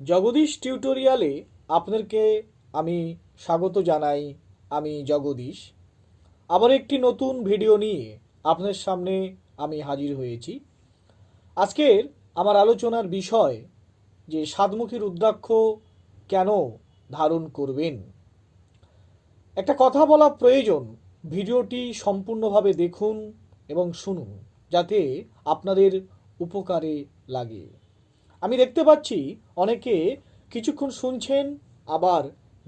জগদীশ টিউটোরিয়ালে আপনাদেরকে আমি স্বাগত জানাই, আমি জগদীশ। আবার একটি নতুন ভিডিও নিয়ে আপনাদের সামনে আমি হাজির হয়েছি। আজকের আমার আলোচনার বিষয়, যে সাতমুখী রুদ্রাক্ষ কেন ধারণ করবেন? একটা কথা বলা প্রয়োজন, ভিডিওটি সম্পূর্ণভাবে দেখুন এবং শুনুন, যাতে আপনাদের উপকারে লাগে। আমি দেখতে পাচ্ছি অনেকে কিছুক্ষণ শুনছেন, আবার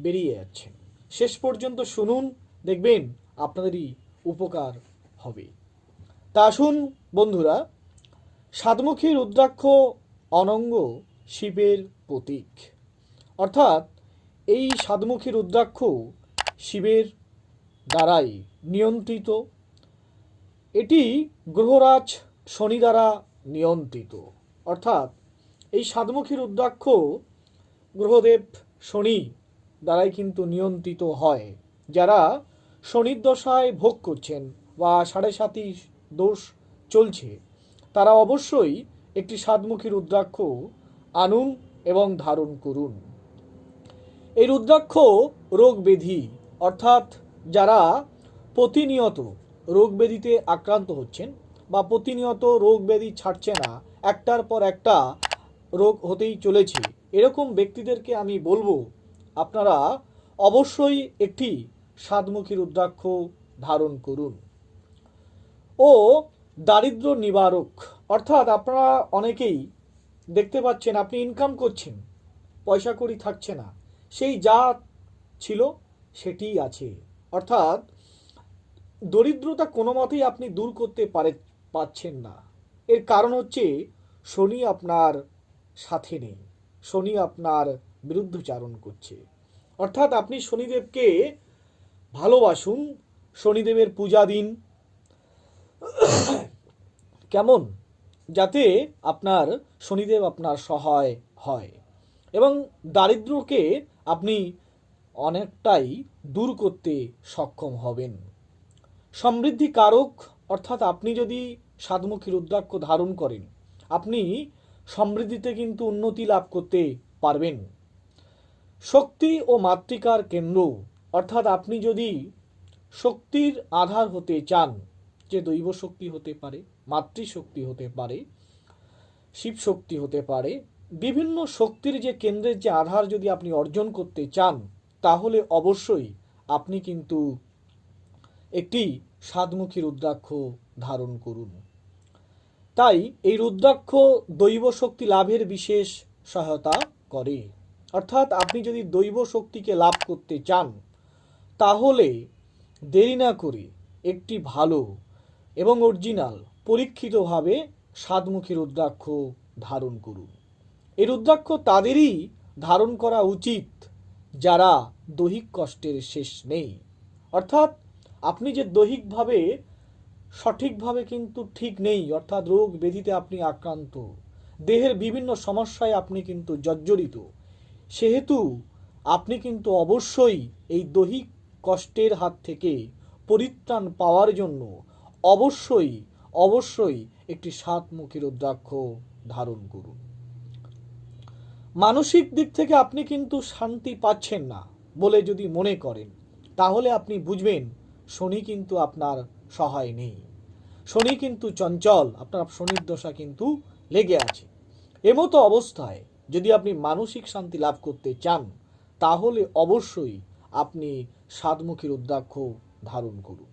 বেরিয়ে যাচ্ছেন। শেষ পর্যন্ত শুনুন, দেখবেন আপনাদেরই উপকার হবে। তা আসুন, বন্ধুরা, সাতমুখী রুদ্রাক্ষ অনঙ্গ শিবের প্রতীক। অর্থাৎ এই সাতমুখী রুদ্রাক্ষ শিবের দ্বারাই নিয়ন্ত্রিত। এটি গ্রহরাজ শনি দ্বারা নিয়ন্ত্রিত। অর্থাৎ এই সাতমুখী রুদ্রাক্ষ গ্রহদেব শনি দ্বারাই কিন্তু নিয়ন্ত্রিত হয়, যারা শনির দশায় ভোগ করছেন বা সাড়ে সাতি দোষ চলছে। তারা অবশ্যই একটি সাতমুখী রুদ্রাক্ষ আনুন এবং ধারণ করুন। এই রুদ্রাক্ষ রোগ ব্যাধি অর্থাৎ যারা প্রতিনিয়ত রোগ ব্যাধিতে আক্রান্ত হচ্ছেন বা প্রতিনিয়ত রোগ ব্যাধি ছাড়ছে না, একটার পর একটা রোগ হতেই চলেছে। এরকম ব্যক্তিদেরকে আমি বলব, আপনারা অবশ্যই একটি সাতমুখী রুদ্রাক্ষ ধারণ করুন। ও দারিদ্র নিবারক, অর্থাৎ আপনারা অনেকেই দেখতে পাচ্ছেন, আপনি ইনকাম করছেন, পয়সা কড়ি থাকছে না, সেই যা ছিল সেটিই আছে। অর্থাৎ দরিদ্রতা কোনো মতেই আপনি দূর করতে পারে, পাচ্ছেন না। এর কারণ হচ্ছে শনি আপনার সাথে নেই শনি আপনার বিরুদ্ধচারণ করছে। অর্থাৎ আপনি শনিদেবকে ভালোবাসুন, শনিদেবের পূজা দিন। কেমন? যাতে আপনার, শনিদেব আপনার সহায় হয়। এবং দারিদ্র্যকে আপনি অনেকটাই দূর করতে সক্ষম হবেন। সমৃদ্ধি কারক অর্থাৎ আপনি যদি সাতমুখী রুদ্রাক্ষ ধারণ করেন, আপনি সমৃদ্ধিতে কিন্তু উন্নতি লাভ করতে পারবেন। শক্তি ও মাতৃকার কেন্দ্র, অর্থাৎ আপনি যদি শক্তির আধার হতে চান, যে দৈব শক্তি হতে পারে, মাতৃশক্তি হতে পারে, শিব শক্তি হতে পারে, বিভিন্ন শক্তির যে কেন্দ্রের যে আধার যদি আপনি অর্জন করতে চান, তাহলে অবশ্যই আপনি কিন্তু একটি সাতমুখী রুদ্রাক্ষ ধারণ করুন। তাই এই রুদ্রাক্ষ দৈব শক্তি লাভের বিশেষ সহায়তা করে। অর্থাৎ আপনি যদি দৈব শক্তিকে লাভ করতে চান, তাহলে দেরি না করে একটি ভালো এবং অরিজিনাল পরীক্ষিতভাবে সাতমুখী রুদ্রাক্ষ ধারণ করুন। এই রুদ্রাক্ষ তাদেরই ধারণ করা উচিত যারা দৈহিক কষ্টের শেষ নেই। অর্থাৎ আপনি যে দৈহিকভাবে সঠিকভাবে কিন্তু ঠিক নেই, অর্থাৎ রোগ ব্যাধিতে আপনি আক্রান্ত। দেহের বিভিন্ন সমস্যায় আপনি কিন্তু জর্জরিত। সেহেতু আপনি কিন্তু অবশ্যই এই দৈহিক কষ্টের হাত থেকে পরিত্রাণ পাওয়ার জন্য অবশ্যই অবশ্যই একটি সাতমুখী রুদ্রাক্ষ ধারণ করুন। মানসিক দিক থেকে আপনি কিন্তু শান্তি পাচ্ছেন না বলে যদি মনে করেন, তাহলে আপনি বুঝবেন শনি কিন্তু আপনার সহায় নেই। শনি কিন্তু চঞ্চল, আপনার শনির দশা কিন্তু লেগে আছে। এমতো অবস্থায় যদি আপনি মানসিক শান্তি লাভ করতে চান, তাহলে অবশ্যই আপনি সাতমুখী রুদ্রাক্ষ ধারণ করুন।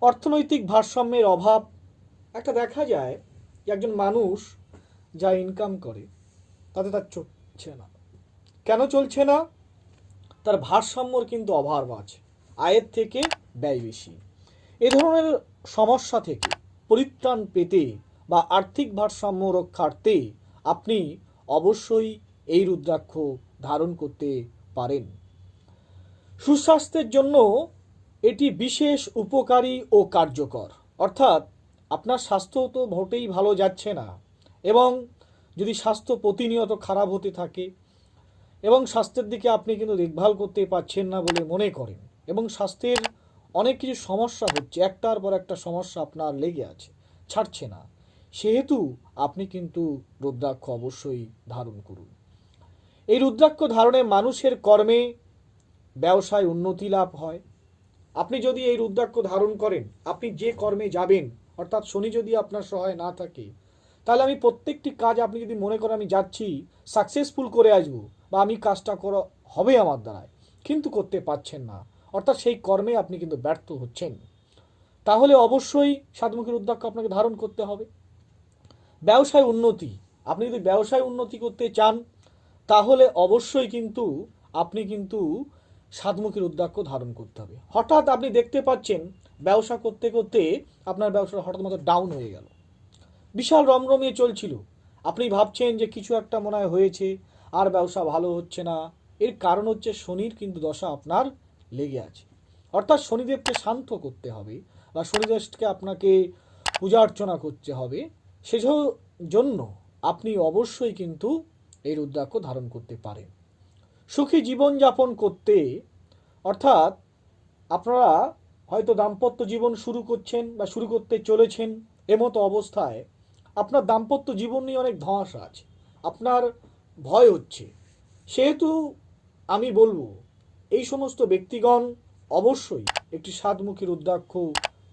অর্থনৈতিক ভারসাম্যের অভাব, একটা দেখা যায়, একজন মানুষ যা ইনকাম করে, তাতে তার চলছে না। কেন চলছে না? তার ভারসাম্যর কিন্তু অভাব আছে, আয়ের থেকে ব্যয় বেশি। এ ধরনের সমস্যা থেকে পরিত্রাণ পেতে বা আর্থিক ভারসাম্য রক্ষার্থে আপনি অবশ্যই এই রুদ্রাক্ষ ধারণ করতে পারেন। সুস্বাস্থ্যের জন্য এটি বিশেষ উপকারী ও কার্যকর। অর্থাৎ আপনার স্বাস্থ্য তো মোটেই ভালো যাচ্ছে না এবং যদি স্বাস্থ্য প্রতিনিয়ত খারাপ হতে থাকে এবং স্বাস্থ্যের দিকে আপনি কিন্তু দেখভাল করতে পারছেন না বলে মনে করেন এবং স্বাস্থ্যের অনেক কিছু সমস্যা হচ্ছে, একটার পর একটা সমস্যা আপনার লেগে আছে, ছাড়ছে না। সেহেতু আপনি কিন্তু রুদ্রাক্ষ অবশ্যই ধারণ করুন। এই রুদ্রাক্ষ ধারণে মানুষের কর্মে ব্যবসায় উন্নতি লাভ হয়। আপনি যদি এই রুদ্রাক্ষ ধারণ করেন, আপনি যে কর্মে যাবেন, অর্থাৎ শনি যদি আপনার সহায় না থাকে, তাহলে আমি প্রত্যেকটি কাজ আপনি যদি মনে করেন আমি যাচ্ছি সাকসেসফুল করে আসব, বা আমি কাজটা করা হবে আমার দ্বারায়, কিন্তু করতে পারছেন না অর্থাৎ সেই কর্মে আপনি কিন্তু ব্যর্থ হচ্ছেন। তাহলে অবশ্যই সাতমুখী রুদ্রাক্ষ আপনাকে ধারণ করতে হবে। ব্যবসায় উন্নতি, আপনি যদি ব্যবসায় উন্নতি করতে চান, তাহলে অবশ্যই কিন্তু আপনি কিন্তু সাতমুখী রুদ্রাক্ষ ধারণ করতে হবে। হঠাৎ আপনি দেখতে পাচ্ছেন, ব্যবসা করতে করতে আপনার ব্যবসাটা হঠাৎ মতো ডাউন হয়ে গেল। বিশাল রমরমিয়ে চলছিল। আপনি ভাবছেন যে কিছু একটা মনে হয় হয়েছে, আর ব্যবসা ভালো হচ্ছে না। এর কারণ হচ্ছে শনির কিন্তু দশা আপনার লেগে আছে। অর্থাৎ শনিদেবকে শান্ত করতে হবে বা শনিদেবকে আপনাকে পূজা অর্চনা করতে হবে। সেসব জন্য আপনি অবশ্যই কিন্তু এই রুদ্রাক্ষ ধারণ করতে পারেন। সুখী জীবনযাপন করতে, অর্থাৎ আপনারা হয়তো দাম্পত্য জীবন শুরু করছেন বা শুরু করতে চলেছেন এমতো অবস্থায় আপনার দাম্পত্য জীবন নিয়ে অনেক ধোঁয়াশা আছে। আপনার ভয় হচ্ছে। সেহেতু আমি বলব এই সমস্ত ব্যক্তিগণ অবশ্যই একটি সাতমুখী রুদ্রাক্ষ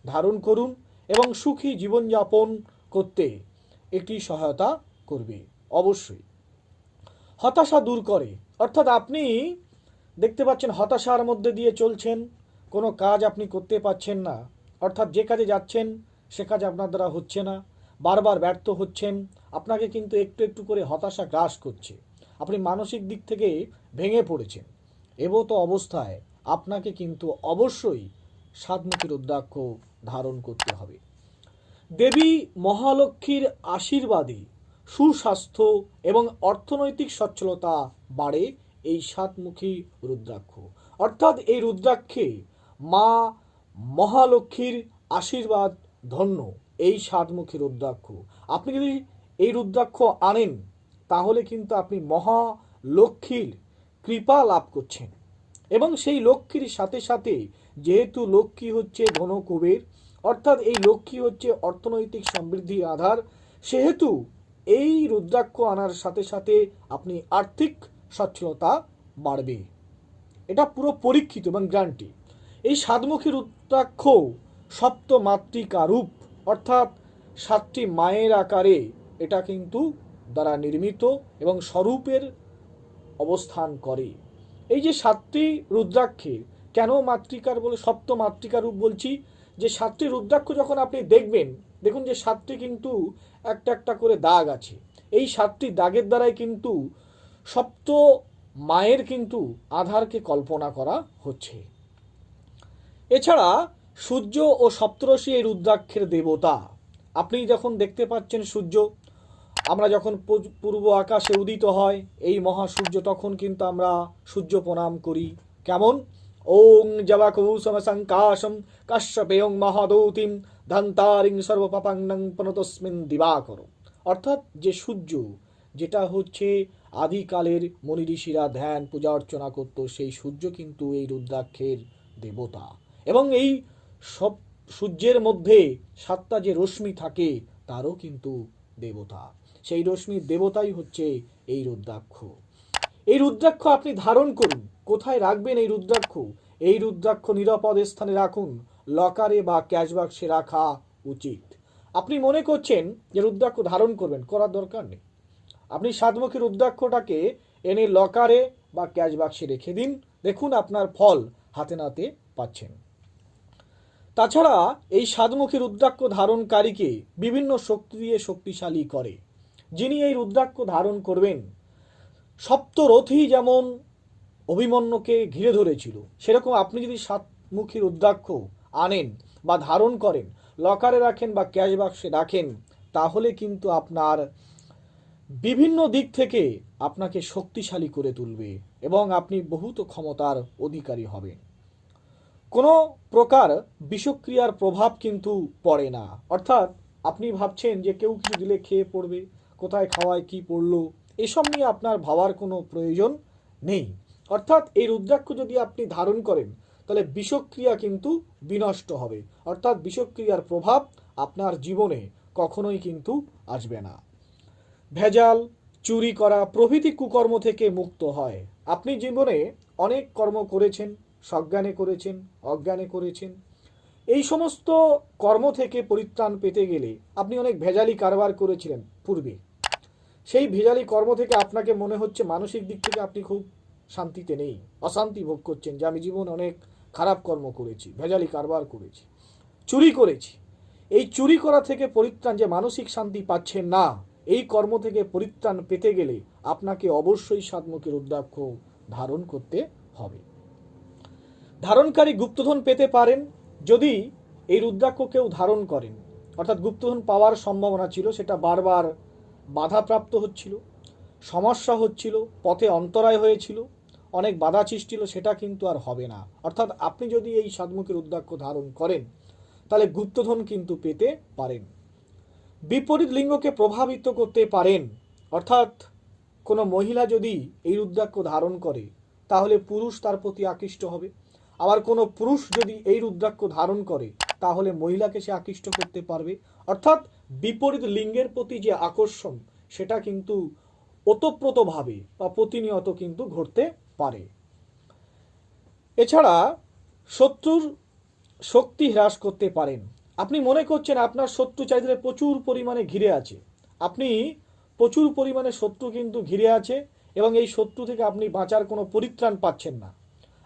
ধারণ করুন এবং সুখী জীবনযাপন করতে একটি সহায়তা করবে, অবশ্যই। হতাশা দূর করে। অর্থাৎ আপনি দেখতে পাচ্ছেন হতাশার মধ্যে দিয়ে চলছেন, কোনো কাজ আপনি করতে পারছেন না। অর্থাৎ যে কাজে যাচ্ছেন, সে কাজ আপনার দ্বারা হচ্ছে না। বারবার ব্যর্থ হচ্ছেন, আপনাকে কিন্তু একটু একটু করে হতাশা গ্রাস করছে। আপনি মানসিক দিক থেকে ভেঙে পড়েছেন। এবতো অবস্থায় আপনাকে কিন্তু অবশ্যই সাতমুখী রুদ্রাক্ষ ধারণ করতে হবে। দেবী মহালক্ষ্মীর আশীর্বাদে সুস্বাস্থ্য এবং অর্থনৈতিক সচ্ছলতা বাড়ে এই সাতমুখী রুদ্রাক্ষ। অর্থাৎ এই রুদ্রাক্ষে মা মহালক্ষ্মীর আশীর্বাদ ধন্য এই সাতমুখী রুদ্রাক্ষ। আপনি যদি এই রুদ্রাক্ষ আনেন, তাহলে কিন্তু আপনি মহালক্ষ্মীর কৃপা লাভ করছেন। এবং সেই লক্ষ্মীর সাথে সাথে যেহেতু লক্ষ্মী হচ্ছে ধনকুবের, অর্থাৎ এই লক্ষ্মী হচ্ছে অর্থনৈতিক সমৃদ্ধির আধার, সেহেতু এই রুদ্রাক্ষ আনার সাথে সাথে আপনি আর্থিক সচ্ছলতা বাড়বে। এটা পুরো পরীক্ষিত এবং গ্যারান্টি এই সাতমুখী রুদ্রাক্ষ সপ্ত মাতৃকা রূপ, অর্থাৎ সাতটি মায়ের আকারে এটা কিন্তু দ্বারা নির্মিত এবং স্বরূপের অবস্থান করে। এই যে সাতটি রুদ্রাক্ষের কেন মাতৃকার বলে, সপ্ত মাতৃকা রূপ বলছি, যে সাতটি রুদ্রাক্ষ যখন আপনি দেখবেন, দেখুন যে সাতটি কিন্তু একটা একটা করে দাগ আছে। এই সাতটি দাগের দ্বারাই কিন্তু সপ্ত মায়ের কিন্তু আধারকে কল্পনা করা হচ্ছে। এছাড়া সূর্য ও সপ্তরশী এই রুদ্রাক্ষের দেবতা। আপনি যখন দেখতে পাচ্ছেন সূর্য আমরা যখন পূর্ব আকাশে উদিত হয়, এই মহাসূর্য তখন কিন্তু আমরা সূর্য প্রণাম করি। কেমন? ওং জবাকুসম সংকাশম কাশ্যপেয়ং মহাদৌতিম ধন্তারিং সর্বপাপাঙ্গং প্রণতস্মিন দিবাকর অর্থাৎ যে সূর্য, যেটা হচ্ছে আদিকালের মনি ঋষিরা ধ্যান, পূজা অর্চনা করত, সেই সূর্য কিন্তু এই রুদ্রাক্ষের দেবতা। এবং এই সব সূর্যের মধ্যে সাতটা যে রশ্মি থাকে, তারও কিন্তু দেবতা। সেই রশ্মির দেবতাই হচ্ছে এই রুদ্রাক্ষ। এই রুদ্রাক্ষ আপনি ধারণ করুন। কোথায় রাখবেন এই রুদ্রাক্ষ? এই রুদ্রাক্ষ নিরাপদ স্থানে রাখুন। লকারে বা ক্যাশ বাক্সে রাখা উচিত। আপনি মনে করছেন যে রুদ্রাক্ষ ধারণ করবেন, করার দরকার নেই। আপনি সাতমুখী রুদ্রাক্ষটাকে এনে লকারে বা ক্যাশ বাক্সে রেখে দিন। দেখুন আপনার ফল হাতে নাতে পাচ্ছেন। তাছাড়া এই সাতমুখী রুদ্রাক্ষ ধারণকারীকে বিভিন্ন শক্তি দিয়ে শক্তিশালী করে। যিনি এই রুদ্রাক্ষ ধারণ করবেন, সপ্তরথী যেমন অভিমন্যুকে ঘিরে ধরেছিল, সেরকম আপনি যদি সাতমুখী রুদ্রাক্ষ আনেন বা ধারণ করেন, লকারে রাখেন বা ক্যাশ বাক্সে রাখেন, তাহলে কিন্তু আপনার বিভিন্ন দিক থেকে আপনাকে শক্তিশালী করে তুলবে এবং আপনি বহুত ক্ষমতার অধিকারী হবেন। কোনো প্রকার বিষক্রিয়ার প্রভাব কিন্তু পড়ে না। অর্থাৎ আপনি ভাবছেন যে কেউ কিছু দিলে খেয়ে পড়বে কোথায় খাওয়ায়, কি পড়ল, এসব নিয়ে আপনার ভাবার কোনো প্রয়োজন নেই। অর্থাৎ এই রুদ্রাক্ষ যদি আপনি ধারণ করেন, তাহলে বিষক্রিয়া কিন্তু বিনষ্ট হবে। অর্থাৎ বিষক্রিয়ার প্রভাব আপনার জীবনে কখনোই কিন্তু আসবে না। ভেজাল, চুরি করা প্রভৃতি কুকর্ম থেকে মুক্ত হয়। আপনি জীবনে অনেক কর্ম করেছেন, সজ্ঞানে করেছেন, অজ্ঞানে করেছেন। এই সমস্ত কর্ম থেকে পরিত্রাণ পেতে গেলে আপনি অনেক ভেজালি কারবার করেছিলেন পূর্বে। সেই ভেজালি কর্ম থেকে আপনাকে মনে হচ্ছে মানসিক দিক থেকে আপনি খুব শান্তিতে নেই, অশান্তি ভোগ করছেন যে আমি জীবন অনেক খারাপ কর্ম করেছি, ভেজালি কারবার করেছি, চুরি করেছি। এই চুরি করা থেকে পরিত্রাণ যে মানসিক শান্তি পাচ্ছেন না, এই কর্ম থেকে পরিত্রাণ পেতে গেলে আপনাকে অবশ্যই সাতমুখী রুদ্রাক্ষ ধারণ করতে হবে। ধারণকারী গুপ্তধন পেতে পারেন, যদি এই রুদ্রাক্ষ কেউ ধারণ করেন। অর্থাৎ গুপ্তধন পাওয়ার সম্ভাবনা ছিল, সেটা বারবার বাধাপ্রাপ্ত হচ্ছিল, সমস্যা হচ্ছিল, পথে অন্তরায় হয়েছিল, অনেক বাধা সৃষ্টিল, সেটা কিন্তু আর হবে না। অর্থাৎ আপনি যদি এই সাতমুখী রুদ্রাক্ষ ধারণ করেন, তাহলে গুপ্তধন কিন্তু পেতে পারেন। বিপরীত লিঙ্গকে প্রভাবিত করতে পারেন। অর্থাৎ কোনো মহিলা যদি এই রুদ্রাক্ষ ধারণ করে, তাহলে পুরুষ তার প্রতি আকৃষ্ট হবে। আবার কোনো পুরুষ যদি এই রুদ্রাক্ষ ধারণ করে, তাহলে মহিলাকে সে আকৃষ্ট করতে পারবে। অর্থাৎ বিপরীত লিঙ্গের প্রতি যে আকর্ষণ, সেটা কিন্তু ওতপ্রোতভাবে বা প্রতিনিয়ত কিন্তু ঘটতে পারে। এছাড়া শত্রুর শক্তি হ্রাস করতে পারেন। আপনি মনে করছেন আপনার শত্রু চারিদিকে প্রচুর পরিমাণে ঘিরে আছে। আপনি প্রচুর পরিমাণে শত্রু কিন্তু ঘিরে আছে এবং এই শত্রু থেকে আপনি বাঁচার কোনো পরিত্রাণ পাচ্ছেন না।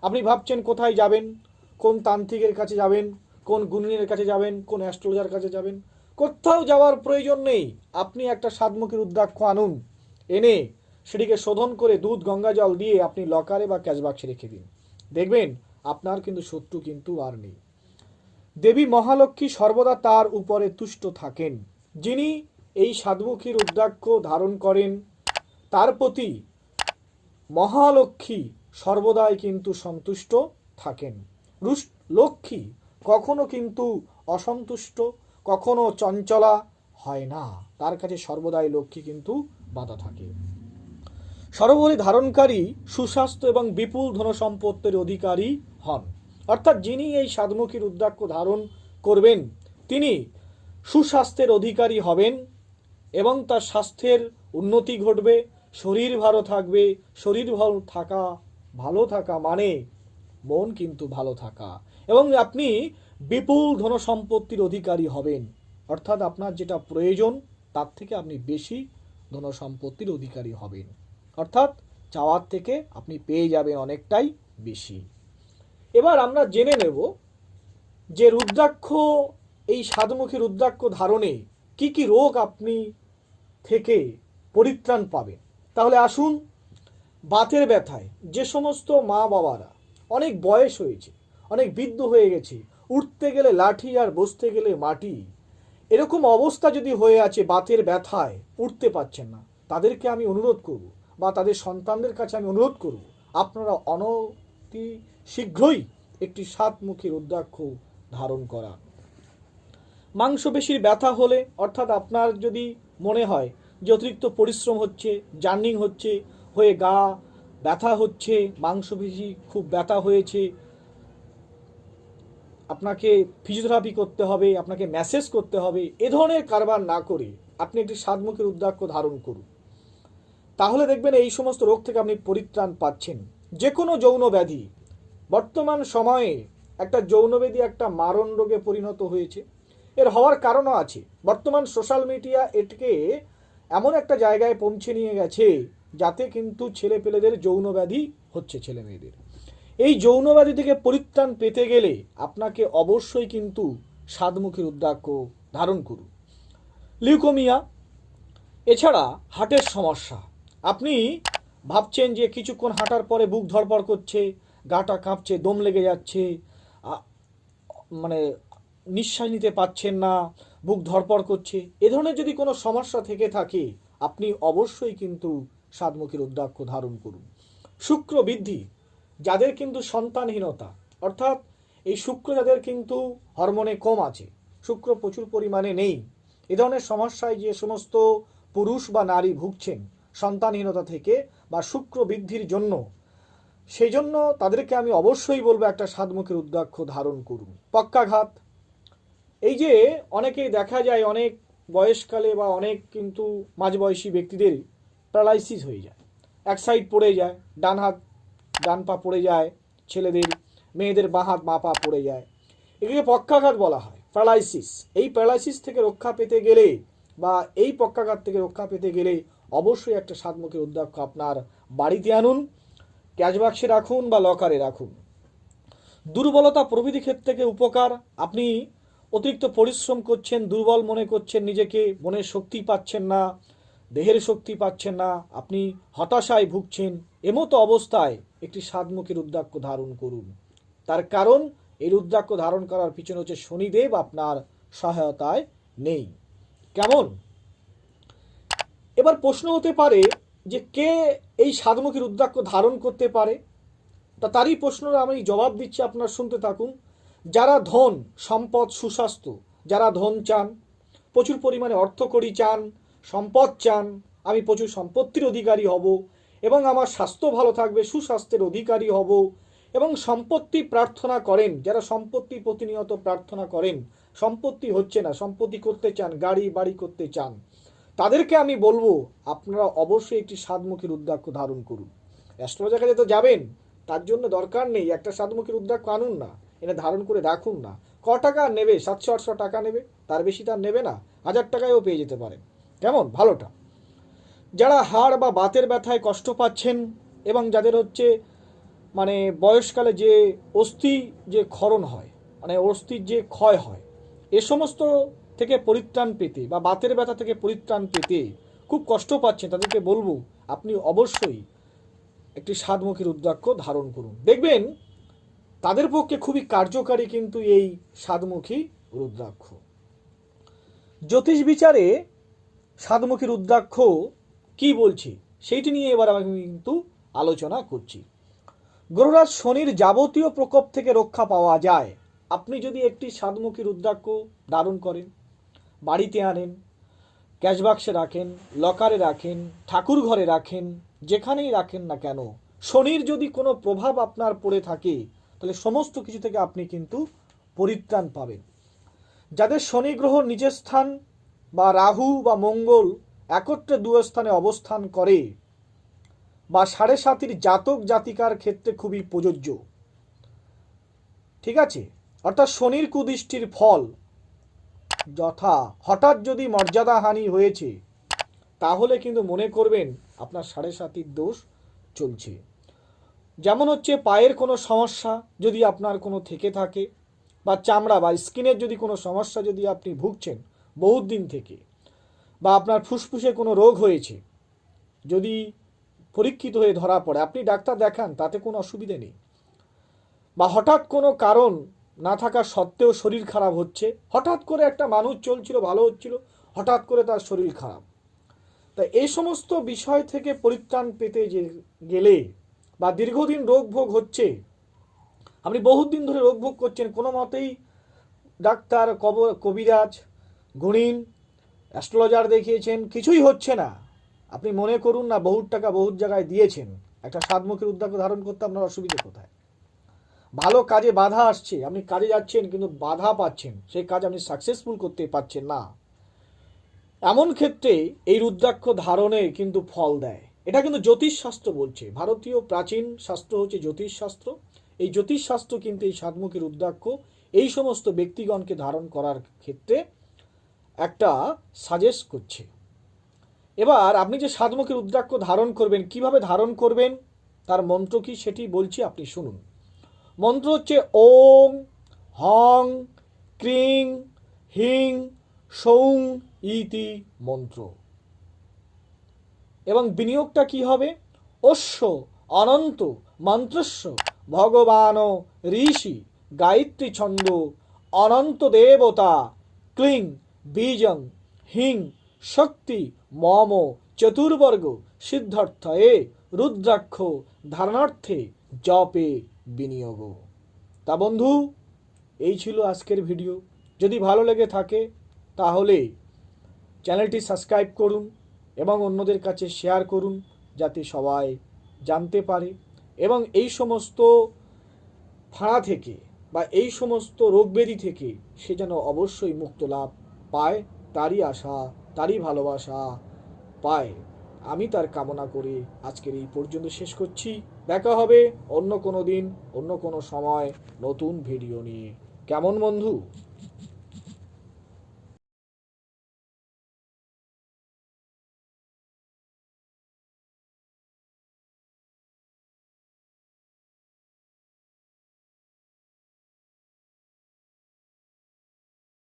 আপনি ভাবছেন কোথায় যাবেন? কোন তান্ত্রিকের কাছে যাবেন? কোন গুণিনের কাছে যাবেন? কোন অ্যাস্ট্রোলজার কাছে যাবেন? কোথাও যাওয়ার প্রয়োজন নেই। আপনি একটা সাতমুখী রুদ্রাক্ষ আনুন। এনে সেটিকে শোধন করে দুধ, গঙ্গা জল দিয়ে আপনি লকারে বা ক্যাশবাক্সে রেখে দিন। দেখবেন আপনার কিন্তু শত্রু কিন্তু আর নেই। দেবী মহালক্ষ্মী সর্বদা তার উপরে তুষ্ট থাকেন। যিনি এই সাতমুখী রুদ্রাক্ষ ধারণ করেন, তার প্রতি মহালক্ষ্মী সর্বদাই কিন্তু সন্তুষ্ট থাকেন। লক্ষ্মী কখনো কিন্তু অসন্তুষ্ট কখনো চঞ্চলা হয় না। তার কাছে সর্বদাই লক্ষ্মী কিন্তু বাধা থাকে। সর্বোপরি ধারণকারী, সুস্বাস্থ্য এবং বিপুল ধনসম্পত্তির অধিকারী হন। অর্থাৎ যিনি এই সাতমুখী রুদ্রাক্ষ ধারণ করবেন, তিনি সুস্বাস্থ্যের অধিকারী হবেন এবং তার স্বাস্থ্যের উন্নতি ঘটবে, শরীর ভালো থাকবে, শরীর ভালো থাকা ভালো থাকা মানে মন কিন্তু ভালো থাকা। এবং আপনি বিপুল ধনসম্পত্তির অধিকারী হবেন। অর্থাৎ আপনার যেটা প্রয়োজন, তার থেকে আপনি বেশি ধনসম্পত্তির অধিকারী হবেন। অর্থাৎ চাওয়ার থেকে আপনি পেয়ে যাবেন অনেকটাই বেশি। এবার আমরা জেনে নেব যে রুদ্রাক্ষ, এই সাতমুখী রুদ্রাক্ষ ধারণে কি কি রোগ আপনি থেকে পরিত্রাণ পাবেন। তাহলে আসুন বাতের ব্যথায় যে সমস্ত মা বাবারা অনেক বয়স হয়েছে, অনেক বৃদ্ধ হয়ে গেছে উঠতে গেলে লাঠি আর বসতে গেলে মাটি। এরকম অবস্থা যদি হয়ে আছে, বাতের ব্যথায় উঠতে পারছেন না। তাদেরকে আমি অনুরোধ করব বা তাদের সন্তানদের কাছে আমি অনুরোধ করব, আপনারা অনতি শীঘ্রই একটি সাতমুখী রুদ্রাক্ষ ধারণ করা মাংসপেশির ব্যথা হলে, অর্থাৎ আপনার যদি মনে হয় যে অতিরিক্ত পরিশ্রম হচ্ছে, জার্নিং হচ্ছে, হয়ে গা ব্যথা হচ্ছে মাংসপেশি খুব ব্যথা হয়েছে আপনাকে ফিজিওথেরাপি করতে হবে, আপনাকে ম্যাসেজ করতে হবে, এ ধরনের কারবার না করে আপনি একটি সাতমুখী রুদ্রাক্ষ ধারণ করুন। তাহলে দেখবেন এই সমস্ত রোগ থেকে আপনি পরিত্রাণ পাচ্ছেন। যে কোনো যৌন ব্যাধি, বর্তমান সময়ে একটা যৌন ব্যাধি একটা মারণ রোগে পরিণত হয়েছে। এর হওয়ার কারণও আছে। বর্তমান সোশ্যাল মিডিয়া এটিকে এমন একটা জায়গায় পৌঁছে নিয়ে গেছে, যাতে কিন্তু ছেলে পেলেদের যৌন ব্যাধি হচ্ছে ছেলে মেয়েদের এই যৌন ব্যাধি থেকে পরিত্রাণ পেতে গেলে আপনাকে অবশ্যই কিন্তু সাতমুখী রুদ্রাক্ষ ধারণ করুন। লিউকোমিয়া, এছাড়া হার্টের সমস্যা। আপনি ভাবছেন যে কিছুক্ষণ হাঁটার পরে বুক ধড়পড় করছে, গাটা কাঁপছে, দম লেগে যাচ্ছে মানে নিঃশ্বাস নিতে পাচ্ছেন না, বুক ধড়পড় করছে, এ ধরনের যদি কোনো সমস্যা থেকে থাকে, আপনি অবশ্যই কিন্তু সাতমুখী রুদ্রাক্ষ ধারণ করুন। শুক্র বৃদ্ধি যাদের কিন্তু সন্তানহীনতা, অর্থাৎ এই শুক্র যাদের কিন্তু হরমোনে কম আছে, শুক্র প্রচুর পরিমাণে নেই, এ ধরনের সমস্যায় যে সমস্ত পুরুষ বা নারী ভুগছেন সন্তানহীনতা থেকে বা শুক্র বৃদ্ধির জন্য সেই জন্য তাদেরকে আমি অবশ্যই বলব একটা সাতমুখী রুদ্রাক্ষ ধারণ করুন। পক্কাঘাত এই যে অনেকেই দেখা যায় অনেক বয়সকালে বা অনেক কিন্তু মাঝবয়সী ব্যক্তিদের প্যারালাইসিস হয়ে যায়, এক সাইড পড়ে যায়, ডান হাত ডান পা পড়ে যায়, ছেলেদের, মেয়েদের বাঁ হাত বাঁ পা পড়ে যায়। এগুলিকে পক্ষাঘাত বলা হয় প্যারালাইসিস এই প্যারালাইসিস থেকে রক্ষা পেতে গেলে বা এই পক্ষাঘাত থেকে রক্ষা পেতে গেলে অবশ্যই একটা সাতমুখী রুদ্রাক্ষ আপনার বাড়িতে আনুন ক্যাশ বাক্সে রাখুন বা লকারে রাখুন। দুর্বলতা প্রভৃতি থেকে উপকার। আপনি অতিরিক্ত পরিশ্রম করছেন, দুর্বল মনে করছেন, নিজেকে মনের শক্তি পাচ্ছেন না দেহের শক্তি পাচ্ছেন না, আপনি হতাশায় ভুগছেন, এমতো অবস্থায় একটি সাতমুখী রুদ্রাক্ষ ধারণ করুন। তার কারণ, এই রুদ্রাক্ষ ধারণ করার পিছনে হচ্ছে শনিদেব, আপনার সহায়তায় নেই। কেমন? এবার প্রশ্ন হতে পারে যে কে এই সাতমুখী রুদ্রাক্ষ ধারণ করতে পারে? তা তারই প্রশ্নের আমি জবাব দিচ্ছি আপনার শুনতে থাকুন। যারা ধন, সম্পদ, সুস্বাস্থ্য, যারা ধন চান, প্রচুর পরিমাণে অর্থ করি চান সম্পদ চান, আমি প্রচুর সম্পত্তির অধিকারী হব এবং আমার স্বাস্থ্য ভালো থাকবে, সুস্বাস্থ্যের অধিকারী হব এবং সম্পত্তি প্রার্থনা করেন। যারা সম্পত্তি প্রতিনিয়ত প্রার্থনা করেন, সম্পত্তি হচ্ছে না, সম্পত্তি করতে চান, গাড়ি বাড়ি করতে চান, তাদেরকে আমি বলব, আপনারা অবশ্যই একটি সাতমুখী রুদ্রাক্ষ ধারণ করুন। অ্যাস্ট্রোলজার কাছে তো যাবেন, তার জন্য দরকার নেই, একটা সাতমুখী রুদ্রাক্ষ আনুন না এনে ধারণ করে রাখুন না। ক টাকা নেবে? সাতশো আটশো টাকা নেবে, তার বেশি তার নেবে না, হাজার টাকায়ও পেয়ে যেতে পারেন। কেমন ভালোটা। যারা হাড় বা বাতের ব্যথায় কষ্ট পাচ্ছেন এবং যাদের হচ্ছে মানে বয়সকালে যে অস্থি যে ক্ষরণ হয় মানে অস্থির যে ক্ষয় হয়, এ সমস্ত থেকে পরিত্রাণ পেতে বা বাতের ব্যথা থেকে পরিত্রাণ পেতে খুব কষ্ট পাচ্ছেন, তাদেরকে বলব আপনি অবশ্যই একটি সাতমুখী রুদ্রাক্ষ ধারণ করুন। দেখবেন তাদের পক্ষে খুবই কার্যকারী কিন্তু এই সাতমুখী রুদ্রাক্ষ। জ্যোতিষ বিচারে সাতমুখী রুদ্রাক্ষ কি বলছি? সেইটি নিয়ে এবার আমি কিন্তু আলোচনা করছি। গ্রহরাজ শনির যাবতীয় প্রকোপ থেকে রক্ষা পাওয়া যায়। আপনি যদি একটি সাতমুখী রুদ্রাক্ষ ধারণ করেন, বাড়িতে আনেন ক্যাশবাক্সে রাখেন, লকারে রাখেন, ঠাকুর ঘরে রাখেন, যেখানেই রাখেন না কেন, শনির যদি কোনো প্রভাব আপনার পড়ে থাকে, তাহলে সমস্ত কিছু থেকে আপনি কিন্তু পরিত্রাণ পাবেন। যাদের শনি গ্রহ নিজের স্থান বা রাহু বা মঙ্গল একত্রে দু স্থানে অবস্থান করে, বা সাড়ে সাতির জাতক জাতিকার ক্ষেত্রে খুবই প্রযোজ্য। ঠিক আছে? অর্থাৎ শনির কুদৃষ্টির ফল যথা হঠাৎ যদি মর্যাদাহানি হয়েছে, তাহলে কিন্তু মনে করবেন আপনার সাড়ে সাতির দোষ চলছে। যেমন হচ্ছে পায়ের কোনো সমস্যা যদি আপনার কোনো থেকে থাকে, বা চামড়া বা স্কিনের যদি কোনো সমস্যা যদি আপনি ভুগছেন বহুত দিন থেকে। বা আপনার ফুসফুসে কোনো রোগ হয়েছে, যদি পরীক্ষিত হয়ে ধরা পড়ে, আপনি ডাক্তার দেখান, তাতে কোনো অসুবিধে নেই। বা হঠাৎ কোনো কারণ না থাকা সত্ত্বেও শরীর খারাপ হচ্ছে, হঠাৎ করে একটা মানুষ চলছিল, ভালো হচ্ছিল, হঠাৎ করে তার শরীর খারাপ। তা এই সমস্ত বিষয় থেকে পরিত্রাণ পেতে যে গেলে বা দীর্ঘদিন রোগ ভোগ হচ্ছে, আপনি বহুত দিন ধরে রোগ ভোগ করছেন, কোনো মতেই ডাক্তার কব, কবিরাজ গুণিন, অ্যাস্ট্রোলজার দেখিয়েছেন, কিছুই হচ্ছে না। আপনি মনে করুন না, বহুত টাকা বহুত জায়গায় দিয়েছেন। একটা সাতমুখী রুদ্রাক্ষ ধারণ করতে আপনার অসুবিধে কোথায়? ভালো কাজে বাধা আসছে, আপনি কাজে যাচ্ছেন কিন্তু বাধা পাচ্ছেন, সেই কাজ আপনি সাকসেসফুল করতে পারছেন না। এমন ক্ষেত্রে এই রুদ্রাক্ষ ধারণে কিন্তু ফল দেয়। এটা কিন্তু জ্যোতিষশাস্ত্র বলছে। ভারতীয় প্রাচীন শাস্ত্র হচ্ছে জ্যোতিষশাস্ত্র। এই জ্যোতিষশাস্ত্র কিন্তু এই সাতমুখী রুদ্রাক্ষ, এই সমস্ত ব্যক্তিগণকে ধারণ করার ক্ষেত্রে একটা সাজেস্ট করছে। এবার আপনি যে সাতমুখী রুদ্রাক্ষ ধারণ করবেন, কীভাবে ধারণ করবেন, তার মন্ত্র কি সেটি বলছি, আপনি শুনুন। মন্ত্র হচ্ছে ওম, হং, ক্রিং, হিং, সৌং ইতি মন্ত্র। এবং বিনিয়োগটা কি হবে? অশ্ব, অনন্ত, মন্ত্রস্ব ভগবান ঋষি, গায়ত্রী ছন্দ, অনন্ত দেবতা, ক্লিং বীজং হিং শক্তি মম চতুর্বর্গ সিদ্ধার্থয়ে রুদ্রাক্ষ ধারণার্থে জপে বিনিয়োগ। তা বন্ধু, এই ছিল আজকের ভিডিও। যদি ভালো লেগে থাকে, তাহলে চ্যানেলটি সাবস্ক্রাইব করুন এবং অন্যদের কাছে শেয়ার করুন যাতে সবাই জানতে পারে এবং এই সমস্ত ফাঁড়া থেকে বা এই সমস্ত রোগব্যাধি থেকে সে যেন অবশ্যই মুক্ত লাভ পায় তারই আশা, তারই ভালোবাসা। পায়। আমি তার কামনা করে আজকের এই পর্যন্ত শেষ করছি। দেখা হবে অন্য কোনো দিন, অন্য কোনো সময় নতুন ভিডিও নিয়ে। কেমন বন্ধু?